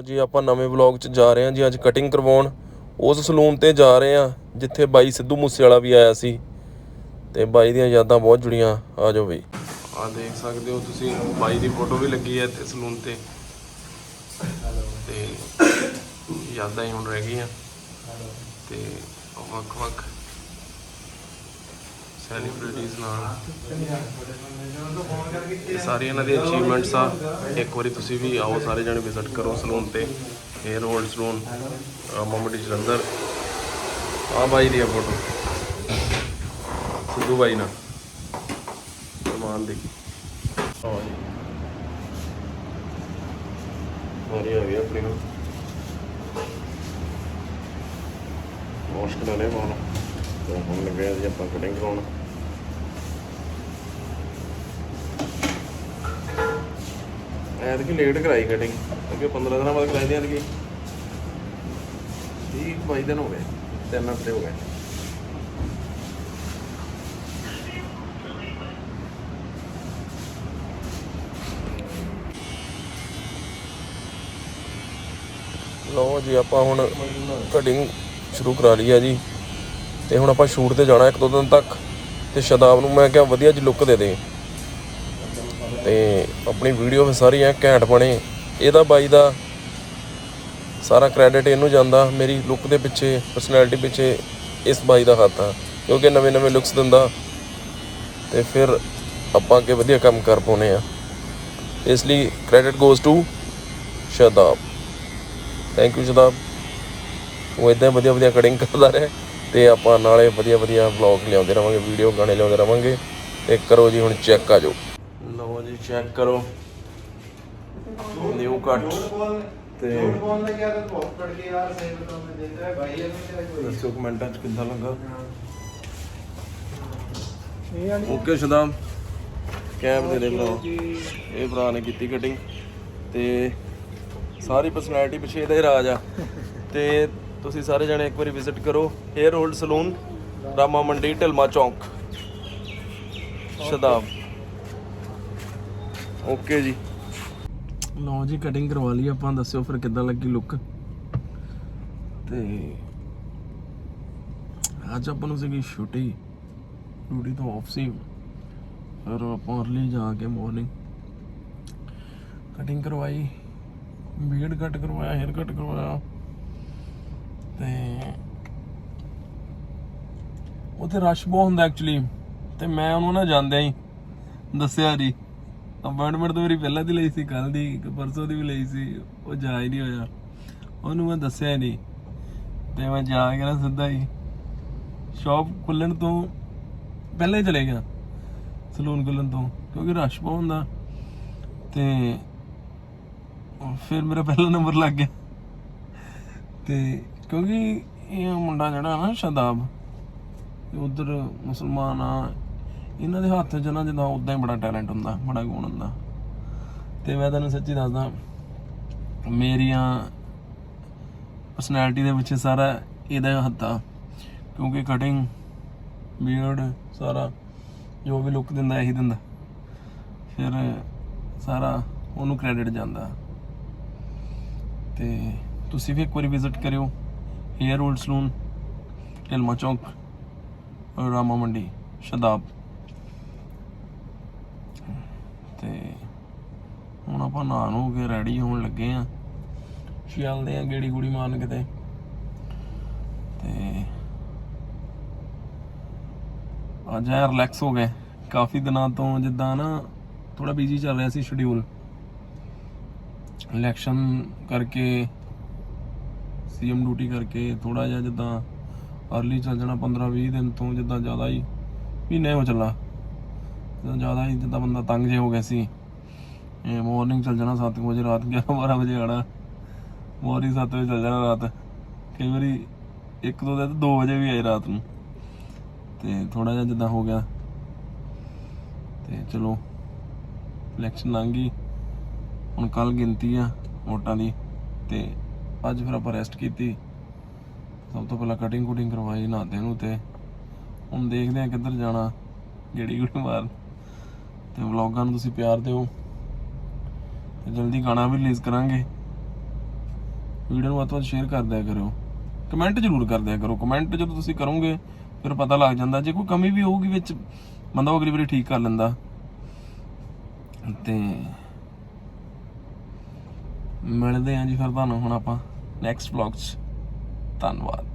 ਲਓ ਜੀ, ਆਪਾਂ ਨਵੇਂ ਵਲੌਗ 'ਚ ਜਾ ਰਹੇ ਹਾਂ ਜੀ, ਅੱਜ ਕਟਿੰਗ ਕਰਵਾਉਣ। ਉਸ ਸਲੂਨ ਤੇ ਜਾ ਰਹੇ ਹਾਂ, ਜਿੱਥੇ ਬਾਈ ਸਿੱਧੂ ਮੂਸੇ ਵੀ ਆਇਆ ਸੀ। ਤੇ ਬਾਈ ਦੀਆਂ ਯਾਦਾਂ ਬਹੁਤ ਜੁੜੀਆਂ, ਆ ਜਾਓ ਬਈ। ਆ ਦੇਖ ਸਕਦੇ ਹੋ ਤੁਸੀਂ, ਬਾਈ ਦੀ ਫੋਟੋ ਵੀ ਲੱਗੀ ਹੈ ਇੱਥੇ ਸਲੂਨ ਤੇ। ਤੇ ਯਾਦਾਂ ਹੀ ਹੁਣ ਰਹਿ ਗਈਆਂ। ਤੇ ਵੱਖ ਵੱਖ ਸੈਲੀਬ੍ਰਿਟੀਜ਼ ਨਾਲ। ਇਹ ਸਾਰੀ ਇਹਨਾਂ ਦੀ ਅਚੀਵਮੈਂਟਸ ਆ। ਇੱਕ ਵਾਰੀ ਤੁਸੀਂ ਵੀ ਆਓ, ਸਾਰੇ ਜਣੇ ਵਿਜ਼ਿਟ ਕਰੋ ਸਲੂਨ ਤੇ। ਹੇਅਰ ਹੋਲਡ ਸਲੂਨ ਮਮੜੀ ਜਲੰਧਰ। ਆ ਬਾਈ ਦੀ ਫੋਟੋ ਸਿੱਧੂ ਬਾਈ ਨਾਲ। ਸਲਮਾਨ ਦੀ। ਆਓ ਜੀ। ਮਾਰੀ ਆ ਗਈ ਆਪਣੀ ਨੂੰ ਮੁਸ਼ਕਲ ਨੇ ਪਾਉਣਾ ਤੇ ਹੁਣ ਲੱਗੇ ਜੀ ਆਪਾਂ ਕਟਿੰਗ ਕਰਾਉਣ। ਐਤਕੀ ਲੇਟ ਕਰਾਈ ਕਟਿੰਗ ਅੱਗੇ 15 ਦਿਨਾਂ ਬਾਅਦ ਕਰਾਈ ਦੀ ਐਤਕੀ। 30 22 ਦਿਨ ਹੋ ਗਏ। ਤਿੰਨ ਹਫ਼ਤੇ ਹੋ ਗਏ। ਲਓ ਜੀ, ਆਪਾਂ ਹੁਣ ਕਟਿੰਗ ਸ਼ੁਰੂ ਕਰਾ ਲਈ ਹੈ ਜੀ। ਤੇ ਹੁਣ ਆਪਾਂ ਸ਼ੂਟ ਤੇ ਜਾਣਾ ਇੱਕ ਦੋ ਦਿਨ ਤੱਕ। ਤੇ ਸ਼ਦਾਬ ਨੂੰ ਮੈਂ ਕਿਹਾ ਵਧੀਆ ਜੀ ਲੁੱਕ ਦੇ ਦੇ। ਤੇ ਆਪਣੀ ਵੀਡੀਓ ਵੀ ਸਾਰੀ ਐ ਘੈਂਟ ਬਣੇ। ਇਹਦਾ ਬਾਈ ਦਾ ਸਾਰਾ ਕ੍ਰੈਡਿਟ ਇਹਨੂੰ ਜਾਂਦਾ, ਮੇਰੀ ਲੁੱਕ ਦੇ ਪਿੱਛੇ ਪਰਸਨੈਲਿਟੀ ਪਿੱਛੇ ਇਸ ਬਾਈ ਦਾ ਹੱਥ ਆ, ਕਿਉਂਕਿ ਨਵੇਂ ਨਵੇਂ ਲੁੱਕਸ ਦਿੰਦਾ। ਤੇ ਫਿਰ ਆਪਾਂ ਅੱਗੇ ਵਧੀਆ ਕੰਮ ਕਰ ਪਾਉਨੇ ਆ। ਇਸ ਲਈ credit goes to Shadab. Thank you Shadab. ਉਹ ਇਦਾਂ ਵਧੀਆ ਵਧੀਆ ਕਟਿੰਗ ਕਰਦਾ ਰਿਹਾ ਤੇ ਆਪਾਂ ਨਾਲੇ ਵਧੀਆ ਵਧੀਆ ਵਲੌਗ ਲਿਆਉਂਦੇ ਰਵਾਂਗੇ ਵੀਡੀਓ ਗਾਣੇ ਲਿਆਉਂਦੇ ਰਵਾਂਗੇ। ਤੇ ਕਰੋ ਜੀ ਹੁਣ ਚੈੱਕ ਆ ਜਾਓ। ਲਓ ਜੀ ਚੈੱਕ ਕਰੋ। ਨਿਊ ਕੱਟ। ਤੇ ਦੱਸੋ ਕਮੈਂਟਾਂ 'ਚ ਕਿੱਦਾਂ ਲੱਗਾ? ਓਕੇ ਸ਼ਦਾਮ ਕੈਬ ਦੇ ਦੇ ਲਓ ਇਹ ਭਰਾ ਨੇ ਕੀਤੀ ਕਟਿੰਗ ਤੇ ਸਾਰੀ ਪਰਸਨੈਲਿਟੀ ਪਿੱਛੇ ਇਹਦਾ ਹੀ ਰਾਜ ਆ। ਤੇ ਤੁਸੀਂ ਸਾਰੇ ਜਣੇ ਇੱਕ ਵਾਰੀ ਵਿਜ਼ਿਟ ਕਰੋ। Hair hold salon Rama Mandi ਢਲਮਾ ਚੌਂਕ। ਸ਼ਦਾਬ। ਓਕੇ ਜੀ। ਲਓ ਜੀ ਕਟਿੰਗ ਕਰਵਾ ਲਈ ਆਪਾਂ, ਦੱਸਿਓ ਫਿਰ ਕਿੱਦਾਂ ਲੱਗੀ ਲੁੱਕ ਤੇ ਅੱਜ ਆਪਾਂ ਨੂੰ ਸੀਗੀ ਛੁੱਟੀ। ਡਿਊਟੀ ਤੋਂ ਆਫ ਸੀ। ਫਿਰ ਆਪਾਂ ਅਰਲੀ ਜਾ ਕੇ ਮਾਰਨਿੰਗ ਕਟਿੰਗ ਕਰਵਾਈ। ਬੀਅਰਡ ਕੱਟ ਕਰਵਾਇਆ ਹੇਅਰ ਕੱਟ ਕਰਵਾਇਆ। ਤੇ ਉੱਥੇ ਰਸ਼ ਬਹੁਤ ਹੁੰਦਾ ਐਕਚੁਅਲੀ ਤੇ ਮੈਂ ਉਹਨੂੰ ਨਾ ਜਾਂਦਿਆਂ ਹੀ ਦੱਸਿਆ ਜੀ। ਅਪਾਇੰਟਮੈਂਟ ਤਾਂ ਮੇਰੀ ਪਹਿਲਾਂ ਦੀ ਲਈ ਸੀ ਕੱਲ ਦੀ ਪਰਸੋਂ ਦੀ ਵੀ ਲਈ ਸੀ, ਉਹ ਜਾ ਹੀ ਨਹੀਂ ਹੋਇਆ। ਉਹਨੂੰ ਮੈਂ ਦੱਸਿਆ ਨਹੀਂ। ਤੇ ਮੈਂ ਜਾ ਕੇ ਸਿੱਧਾ ਹੀ ਸ਼ਾਪ ਖੁੱਲਣ ਤੋਂ ਪਹਿਲਾਂ ਚਲੇ ਗਿਆ ਸਲੂਨ ਖੁੱਲਣ ਤੋਂ, ਕਿਉਂਕਿ ਰਸ਼ ਬਹੁਤ ਹੁੰਦਾ। ਤੇ ਫਿਰ ਮੇਰਾ ਪਹਿਲਾ ਨੰਬਰ ਲੱਗ ਗਿਆ। ਤੇ ਕਿਉਂਕਿ ਇਹ ਮੁੰਡਾ ਜਿਹੜਾ ਨਾ ਸ਼ਦਾਬ ਉਧਰ ਮੁਸਲਮਾਨ ਆ ਇਹਨਾਂ ਦੇ ਹੱਥ 'ਚ ਨਾ ਜਿੱਦਾਂ ਉਦਾਂ ਹੀ ਬੜਾ ਟੈਲੈਂਟ ਹੁੰਦਾ, ਬੜਾ ਗੁਣ ਹੁੰਦਾ। ਤੇ ਮੈਂ ਤੁਹਾਨੂੰ ਸੱਚੀ ਦੱਸਦਾ, ਮੇਰੀਆਂ ਪਰਸਨੈਲਿਟੀ ਦੇ ਵਿੱਚ ਸਾਰਾ ਇਹਦਾ ਹੱਥ ਆ। ਕਿਉਂਕਿ ਕਟਿੰਗ ਬੀਅਰਡ ਸਾਰਾ ਜੋ ਵੀ ਲੁੱਕ ਦਿੰਦਾ, ਇਹੀ ਦਿੰਦਾ। ਫਿਰ ਸਾਰਾ ਉਹਨੂੰ ਕ੍ਰੈਡਿਟ ਜਾਂਦਾ। ਤੇ ਤੁਸੀਂ ਵੀ ਇੱਕ ਵਾਰੀ ਵਿਜ਼ਿਟ ਕਰਿਓ ਹੇਅਰ ਓਲਡ ਸਲੂਨ ਢਿਲਮਾ ਚੌਂਕ ਰਾਮਾ ਮੰਡੀ ਸ਼ਦਾਬ ਤੇ ਹੁਣ ਆਪਾਂ ਨਹਾ ਨੂੰ ਕੇ ਰੈਡੀ ਹੋਣ ਲੱਗੇ ਆ। ਚੱਲਦੇ ਆ ਗੇੜੀ ਗੁੜੀ ਮਾਰਨ ਕਿਤੇ। ਤੇ ਅੱਜ ਆ ਰਿਲੈਕਸ ਹੋ ਗਏ। ਕਾਫੀ ਦਿਨਾਂ ਤੋਂ ਜਿੱਦਾਂ ਨਾ ਥੋੜਾ ਬਿਜ਼ੀ ਚੱਲ ਰਿਹਾ ਸੀ ਸ਼ਡਿਊਲ ਇਲੈਕਸ਼ਨ ਕਰਕੇ ਸੀਐਮ ਡਿਊਟੀ ਕਰਕੇ ਥੋੜਾ ਜਿਹਾ ਜਿੱਦਾਂ ਅਰਲੀ ਚੱਲ ਜਾਣਾ 15 20 ਦਿਨ ਤੋਂ ਜਿੱਦਾਂ ਜ਼ਿਆਦਾ ਹੀ ਮਹੀਨੇ ਹੋ ਚੱਲਾ। ਜ਼ਿਆਦਾ ਹੀ ਜਿੱਦਾਂ ਬੰਦਾ ਤੰਗ ਜੇ ਹੋ ਗਿਆ ਸੀ। ਇਹ ਮਾਰਨਿੰਗ ਚੱਲ ਜਾਣਾ 7 ਵਜੇ, ਰਾਤ 11 12 ਵਜੇ ਆਣਾ। ਮਾਰਨਿੰਗ 7 ਵਜੇ ਚੱਲ ਜਾਣਾ ਰਾਤ। ਕਈ ਵਾਰੀ ਇੱਕ ਦੋ ਦਿਨ 2 ਵਜੇ ਵੀ ਆਏ ਰਾਤ ਨੂੰ। ਤੇ ਥੋੜਾ ਜਿਹਾ ਜਿੱਦਾਂ ਹੋ ਗਿਆ। ਤੇ ਚਲੋ ਇਲੈਕਸ਼ਨ ਲੰਘ ਗਈ। ਹੁਣ ਕੱਲ ਗਿਣਤੀ ਆ ਵੋਟਾਂ ਦੀ। ਤੇ ਅੱਜ ਫਿਰ ਆਪਾਂ ਰੈਸਟ ਕੀਤੀ। ਸਭ ਤੋਂ ਪਹਿਲਾਂ ਕਟਿੰਗ ਕੁਟਿੰਗ ਕਰਵਾਈ ਨਹਾਤੇ ਨੂੰ ਤੇ ਹੁਣ ਦੇਖਦੇ ਆ ਕਿੱਧਰ ਜਾਣਾ। ਜਿਹੜੀ ਗੁੜੀ ਮਾਰ ਤੇ ਵਲੌਗਾਂ ਨੂੰ ਤੁਸੀਂ ਪਿਆਰ ਦਿਓ। ਤੇ ਜਲਦੀ ਗਾਣਾ ਵੀ ਰਿਲੀਜ਼ ਕਰਾਂਗੇ। ਵੀਡੀਓ ਨੂੰ ਵੱਧ-ਵੱਧ ਸ਼ੇਅਰ ਕਰ ਦਿਆ ਕਰੋ ਕਮੈਂਟ ਜ਼ਰੂਰ ਕਰ ਦਿਆ ਕਰੋ। ਕਮੈਂਟ ਜਦੋਂ ਤੁਸੀਂ ਕਰੋਗੇ, ਫਿਰ ਪਤਾ ਲੱਗ ਜਾਂਦਾ ਜੇ ਕੋਈ ਕਮੀ ਵੀ ਹੋਊਗੀ ਵਿੱਚ, ਬੰਦਾ ਅਗਲੀ ਵਾਰੀ ਠੀਕ ਕਰ ਲੈਂਦਾ। ਤੇ ਮਿਲਦੇ ਆਂ ਜੀ ਫਿਰ ਤੁਹਾਨੂੰ ਹੁਣ ਆਪਾਂ ਨੈਕਸਟ ਵਲੌਗ 'ਚ। ਧੰਨਵਾਦ।